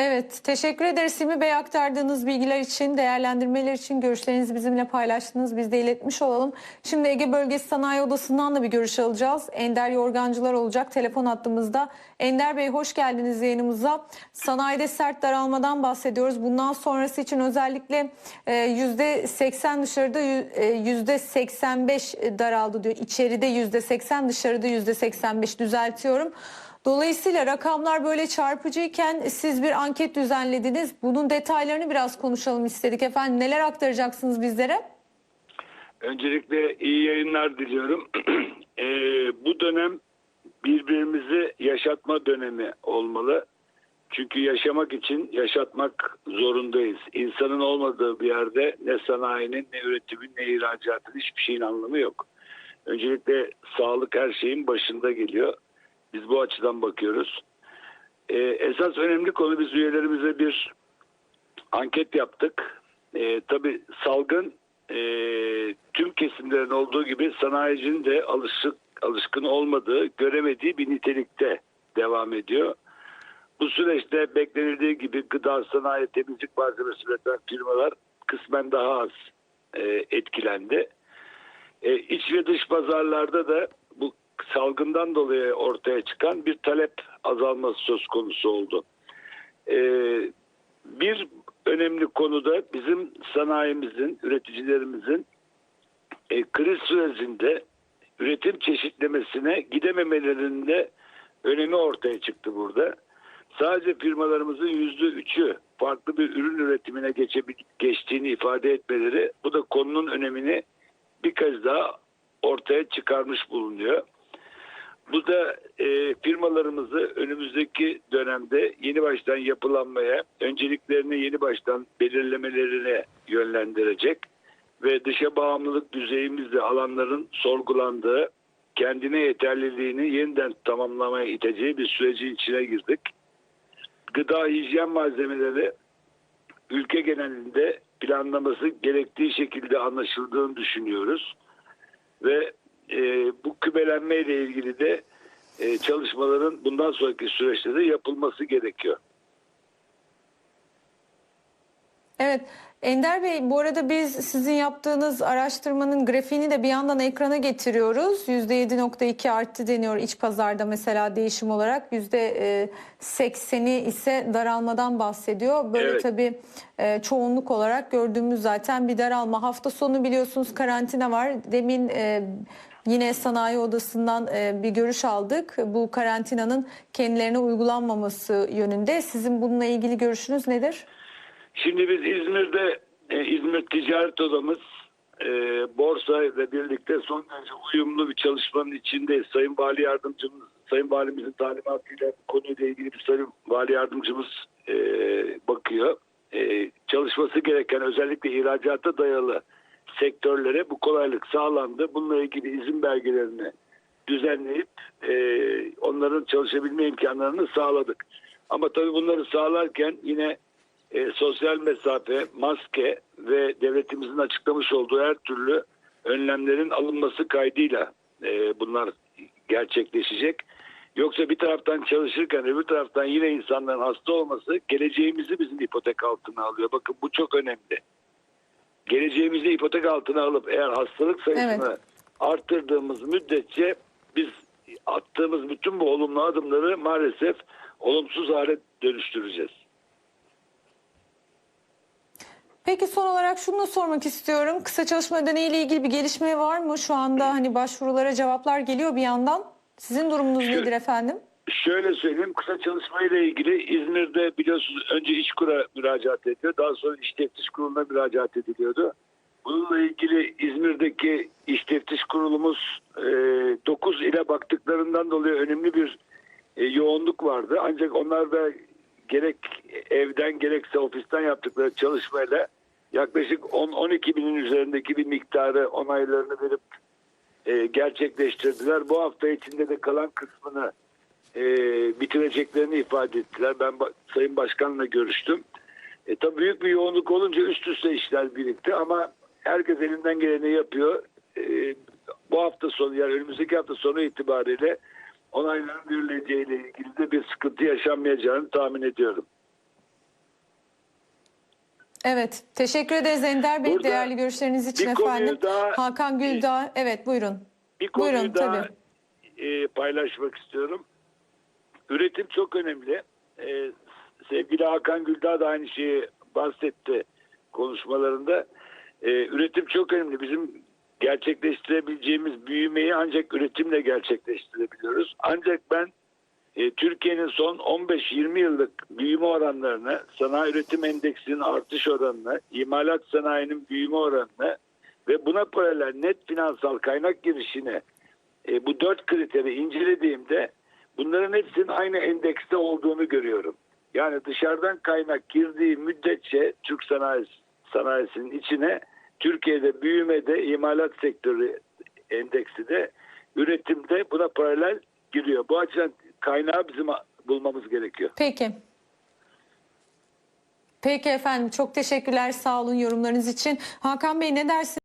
Evet, teşekkür ederiz Simi Bey aktardığınız bilgiler için, değerlendirmeler için, görüşlerinizi bizimle paylaştınız. Biz de iletmiş olalım. Şimdi Ege Bölgesi Sanayi Odası'ndan da bir görüş alacağız. Ender Yorgancılar olacak telefon hattımızda. Ender Bey hoş geldiniz yayınımıza. Sanayide sert daralmadan bahsediyoruz. Bundan sonrası için özellikle e, %80 dışarıda yü- e, %85 daraldı diyor. İçeride %80 dışarıda %85 düzeltiyorum. Dolayısıyla rakamlar böyle çarpıcıyken siz bir anket düzenlediniz. Bunun detaylarını biraz konuşalım istedik efendim. Neler aktaracaksınız bizlere? Öncelikle iyi yayınlar diliyorum. Eee, bu dönem birbirimizi yaşatma dönemi olmalı. Çünkü yaşamak için yaşatmak zorundayız. İnsanın olmadığı bir yerde ne sanayinin, ne üretimin, ne ihracatın hiçbir şeyin anlamı yok. Öncelikle sağlık her şeyin başında geliyor. Biz bu açıdan bakıyoruz. Eee, esas önemli konu biz üyelerimize bir anket yaptık. Ee, tabii salgın e, tüm kesimlerin olduğu gibi sanayicinin de alışık, alışkın olmadığı, göremediği bir nitelikte devam ediyor. Bu süreçte beklenildiği gibi gıda sanayi temizlik malzemesi üreten firmalar kısmen daha az e, etkilendi. E, iç ve dış pazarlarda da salgından dolayı ortaya çıkan bir talep azalması söz konusu oldu. E, bir önemli konuda bizim sanayimizin, üreticilerimizin e, kriz sürecinde üretim çeşitlemesine gidememelerinde önemi ortaya çıktı burada. Sadece firmalarımızın yüzde üçü farklı bir ürün üretimine geçtiğini ifade etmeleri bu da konunun önemini bir kez daha ortaya çıkarmış bulunuyor. Bu da e, firmalarımızı önümüzdeki dönemde yeni baştan yapılanmaya, önceliklerini yeni baştan belirlemelerine yönlendirecek ve dışa bağımlılık düzeyimizde alanların sorgulandığı, kendine yeterliliğini yeniden tamamlamaya iteceği bir sürecin içine girdik. Gıda hijyen malzemeleri ülke genelinde planlaması gerektiği şekilde anlaşıldığını düşünüyoruz ve e, bu kümelenme ile ilgili de e, çalışmaların bundan sonraki süreçte de yapılması gerekiyor. Evet, Ender Bey bu arada biz sizin yaptığınız araştırmanın grafiğini de bir yandan ekrana getiriyoruz. %7.2 arttı deniyor iç pazarda mesela değişim olarak. %80'i ise daralmadan bahsediyor. Böyle Evet. tabii e, çoğunluk olarak gördüğümüz zaten bir daralma. Hafta sonu biliyorsunuz karantina var. Demin e, yine sanayi odasından e, bir görüş aldık. Bu karantinanın kendilerine uygulanmaması yönünde. Sizin bununla ilgili görüşünüz nedir? Şimdi biz İzmir'de e, İzmir Ticaret Odamız e, borsa ile birlikte son derece uyumlu bir çalışmanın içindeyiz. Sayın Vali Yardımcımız, Sayın Valimizin talimatıyla konuyla ilgili bir Sayın Vali Yardımcımız bakıyor. Çalışması gereken özellikle ihracata dayalı sektörlere bu kolaylık sağlandı. Bununla ilgili izin belgelerini düzenleyip e, onların çalışabilme imkanlarını sağladık. Ama tabii bunları sağlarken yine e, sosyal mesafe, maske ve devletimizin açıklamış olduğu her türlü önlemlerin alınması kaydıyla e, bunlar gerçekleşecek. Yoksa bir taraftan çalışırken öbür taraftan yine insanların hasta olması geleceğimizi bizim ipotek altına alıyor. Bakın bu çok önemli. Geleceğimizi ipotek altına alıp eğer hastalık sayısını Evet. arttırdığımız müddetçe biz attığımız bütün bu olumlu adımları maalesef olumsuz hale dönüştüreceğiz. Peki son olarak şunu da sormak istiyorum. Kısa çalışma ödeneği ile ilgili bir gelişme var mı? Şu anda hani başvurulara cevaplar geliyor bir yandan. Sizin durumunuz Şu- nedir efendim? Şöyle söyleyeyim kısa çalışmayla ilgili İzmir'de biliyorsunuz önce İşkur'a müracaat ediyor. Daha sonra İş Teftiş Kurulu'na müracaat ediliyordu. Bununla ilgili İzmir'deki İş Teftiş Kurulumuz e, 9 ile baktıklarından dolayı önemli bir e, yoğunluk vardı. Ancak onlar da gerek evden gerekse ofisten yaptıkları çalışmayla yaklaşık 10-12 binin üzerindeki bir miktarı onaylarını verip e, gerçekleştirdiler. Bu hafta içinde de kalan kısmını e, bitireceklerini ifade ettiler. Ben Sayın Başkan'la görüştüm. E, tabii büyük bir yoğunluk olunca üst üste işler birikti ama herkes elinden geleni yapıyor. E, bu hafta sonu yani önümüzdeki hafta sonu itibariyle onayların verileceğiyle ilgili de bir sıkıntı yaşanmayacağını tahmin ediyorum. Evet. Teşekkür ederiz Ender Bey Burada değerli görüşleriniz için efendim. daha- Hakan Güldağ. Evet buyurun. Bir konuyu Buyurun, daha tabii. e, paylaşmak istiyorum. Üretim çok önemli. E, sevgili Hakan Güldağ da aynı şeyi bahsetti konuşmalarında. E, üretim çok önemli. Bizim gerçekleştirebileceğimiz büyümeyi ancak üretimle gerçekleştirebiliyoruz. Ancak ben e, Türkiye'nin son 15-20 yıllık büyüme oranlarını, sanayi üretim endeksinin artış oranını, imalat sanayinin büyüme oranını ve buna paralel net finansal kaynak girişini e, bu dört kriteri incelediğimde bunların hepsinin aynı endekste olduğunu görüyorum. Yani dışarıdan kaynak girdiği müddetçe Türk sanayisi, sanayisinin içine Türkiye'de büyümede imalat sektörü endeksi de üretimde buna paralel giriyor. Bu açıdan kaynağı bizim bulmamız gerekiyor. Peki. Peki efendim çok teşekkürler sağ olun yorumlarınız için. Hakan Bey ne dersiniz?